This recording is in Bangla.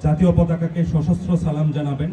জাতীয় পতাকাকে সশস্ত্র সালাম জানাবেন